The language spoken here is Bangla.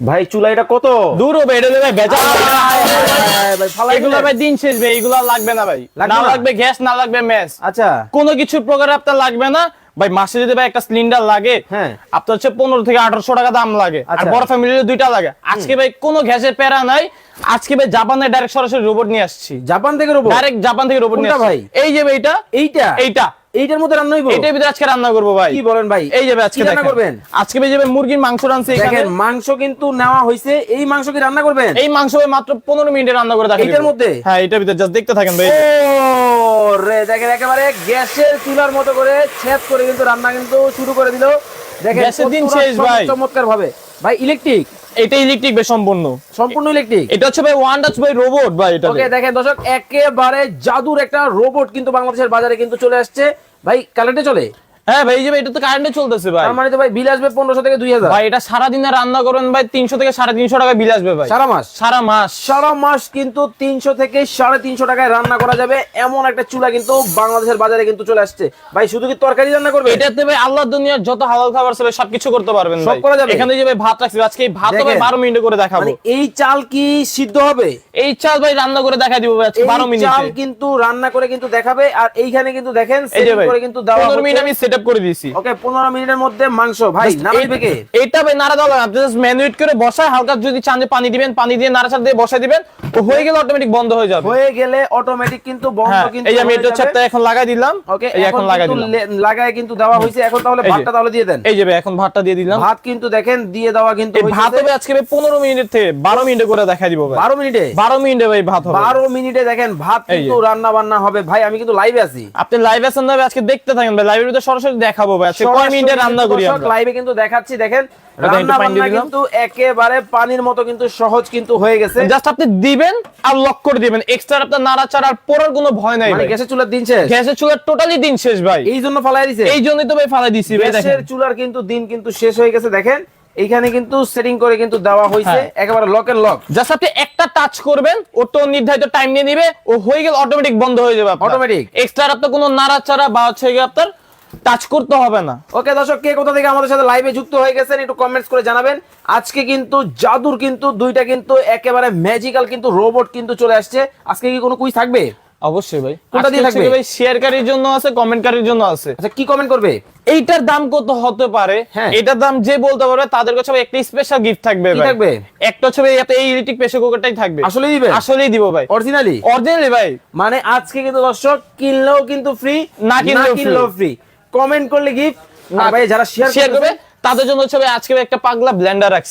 ভাই চুলা এটা কত? দূর হবে এটা ভাই বেচা ভাই ফালাই এগুলো ভাই দিন শেষ ভাই এগুলো লাগবে না ভাই। না? লাগবে গ্যাস না লাগবে ম্যাচ আচ্ছা। কোনো কিছু প্রকার আপনার লাগবে না। ভাই মাসে যদি ভাই একটা সিলিন্ডার লাগে হ্যাঁ। আপনার হচ্ছে পনেরো থেকে আঠারোশো টাকা দাম লাগে। আর আচ্ছা। বড় ফ্যামিলির দুইটা লাগে। আজকে ভাই কোনো গ্যাসের প্যারা নাই। আজকে ভাই জাপানের ডাইরেক্ট সরাসরি রোবট নিয়ে আসছি। জাপান থেকে রোবো ডাইরেক্ট জাপান থেকে রোবট নিয়ে আসছি। ভাই? এই যে ভাই এটা এইটা? এইটা। এইটার মধ্যে রান্না হইব? এটার ভিতরে আজকে রান্না করব ভাই। কি বলেন ভাই? এই যাবে আজকে রান্না করবেন? আজকে ভাই যাবে মুরগির মাংস রানছি এখানে। দেখেন মাংস কিন্তু নেওয়া হয়েছে এই মাংস কি রান্না করবেন? এই মাংস মাত্র পনেরো মিনিটে রান্না করে দেখাই এইটার মধ্যে? হ্যাঁ এটার ভিতরে জাস্ট দেখতে থাকেন ভাই। রে দেখেন একেবারে গ্যাসের চুলার মতো করে ছেদ করে কিন্তু রান্না কিন্তু শুরু করে দিল। দেখেন গ্যাসের দিন শেষ ভাই। চমৎকার ভাবে ভাই ইলেকট্রিক এটা ইলেকট্রিক বেশ সম্পূর্ণ। সম্পূর্ণ ইলেকট্রিক এটা হচ্ছে ভাই ওয়ান টাচ ভাই রোবট ভাই এটা ওকে দেখেন দর্শক একেবারে জাদুর একটা রোবট কিন্তু বাংলাদেশের বাজারে কিন্তু চলে আসছে। ভাই কালারটা চলে? হ্যাঁ ভাই এই যে এটা তো কারেন্টে চলতেছে ভাই। মানে তো ভাই বিল আসবে পনেরোশো থেকে দুই হাজার। ভাই এটা সারা দিনে রান্না করবেন ভাই তিনশো থেকে সাড়ে তিনশো টাকা বিল আসবে ভাই। সারা মাস? সারা মাস। সারা মাস কিন্তু তিনশো থেকে সাড়ে তিনশো টাকায় রান্না করা যাবে। এমন একটা চুলা কিন্তু বাংলাদেশের বাজারে কিন্তু চলে আসছে। ভাই শুধু কি তরকারি রান্না করবে? এটাতে ভাই আল্লাহ দুনিয়ার যত হালাল খাবার সবকিছু করতে পারবেন সব করা যাবে? এখানে যে ভাই ভাত রাখছি। আজকে এই ভাত ভাই দেখেন। বারো মিনিটে করে দেখাবো। মানে এই চাল কি সিদ্ধ হবে? এই চাল ভাই রান্না করে দেখা দিব ভাই আজকে এই বারো চাল কিন্তু রান্না করে কিন্তু দেখাবে। আর এইখানে কিন্তু দেখেন করে কিন্তু দেওয়া পনেরো মিনিট আমি সেট করে দিয়েছি। ওকে পনেরো মিনিটের মধ্যে মাংস ভাই নামাইবে কে এটা ভাই নাড়া লাগবে। আপনি জাস্ট ম্যানুয়েট করে বসায় হালকা যদি চান পানি দিবেন পানি দিয়ে নাড়াচাড়া দিয়ে বসাই দিবেন ও হয়ে গেলে অটোমেটিক বন্ধ হয়ে যাবে। হয়ে গেলে অটোমেটিক কিন্তু বন্ধ হ্যাঁ কিন্তু এই আমি এটা। এখন লাগাই দিলাম। ওকে এই এখন লাগাই দিলাম। লাগায় কিন্তু দেওয়া হয়েছে। এখন তাহলে ভাতটা তাহলে দিয়ে দেন। এই যে ভাই এখন ভাতটা দিয়ে দিলাম। ভাত কিন্তু দেখেন দিয়ে দেওয়া কিন্তু ভাত হবে আজকে ভাই পনেরো মিনিট থেকে। বারো মিনিটে করে দেখা দিব ভাই। বারো মিনিটে? বারো মিনিটে ভাই ভাত হবে। বারো মিনিটে দেখেন ভাত কিন্তু রান্না বান্না হবে। ভাই আমি কিন্তু লাইভে আছি। আপনি লাইভ আছেন না আজকে দেখতে থাকেন ভাই। লাইভের ভিতরে সরাসরি দেখাবো ভাই আজকে কয় মিনিটে রান্না করি আমরা? লাইভে কিন্তু দেখাচ্ছি দেখেন রান্না বান্না কিন্তু একেবারে পানির মতো কিন্তু সহজ কিন্তু হয়ে গেছে। জাস্ট আপনি দিবেন আর লক করে দিবেন এক্সট্রা আপনার নাড়াচাড়া আর পড়ার কোনো ভয় নাই মানে গ্যাসের চুলার দিন শেষ? গ্যাসের চুলার টোটালি দিন শেষ ভাই। এই জন্য ফালাই দিছে? এই জন্যই তো ভাই ফালাই দিছি ভাই গ্যাসের চুলার কিন্তু দিন কিন্তু শেষ হয়ে গেছে দেখেন। এইখানে কিন্তু সেটিং করে কিন্তু দেওয়া হয়েছে হ্যাঁ। একেবারে লক এন্ড লক জাস্ট আপনি একটা টাচ করবেন ও তো নির্ধারিত টাইম নিয়ে নিবে ও হয়ে গেলে অটোমেটিক বন্ধ হয়ে যাবে Automatic? এক্সট্রা আপনার কোনো নাড়াচাড়া বা হচ্ছে আপনার টাচ করতে হবে না। ওকে দর্শক কে কোথা থেকে আমাদের সাথে লাইভে যুক্ত হয়ে গেছেন একটু কমেন্টস করে জানাবেন। আজকে কিন্তু জাদুর কিন্তু দুইটা কিন্তু একেবারে ম্যাজিক্যাল কিন্তু রোবট কিন্তু চলে আসছে। আজকে কি কোনো কুইজ থাকবে? অবশ্যই ভাই। কোনটা দিয়ে থাকবে? ভাই শেয়ারকারীর জন্য আছে কমেন্টকারীর জন্য আছে। আচ্ছা কি কমেন্ট করবে? এইটার দাম কত হতে পারে? হ্যাঁ। এটার দাম যে বলতে পারবে তাদের কাছে একটা স্পেশাল গিফট থাকবে ভাই। থাকবে? একটা ভাই এতে এই ইলেকট্রিক প্রেসার কুকারটাই থাকবে। আসলে দিবে? আসলেই দিব ভাই। অরিজিনালি অরিজিনালি ভাই। মানে আজকে কিন্তু দর্শক কিনলেও কিন্তু ফ্রি না কিনলেও ফ্রি কমেন্ট করলে গিফট না ভাই যারা শেয়ার শেয়ার করবে তাদের জন্য হচ্ছে আজকে একটা পাগলা ব্ল্যান্ডার রাখছি।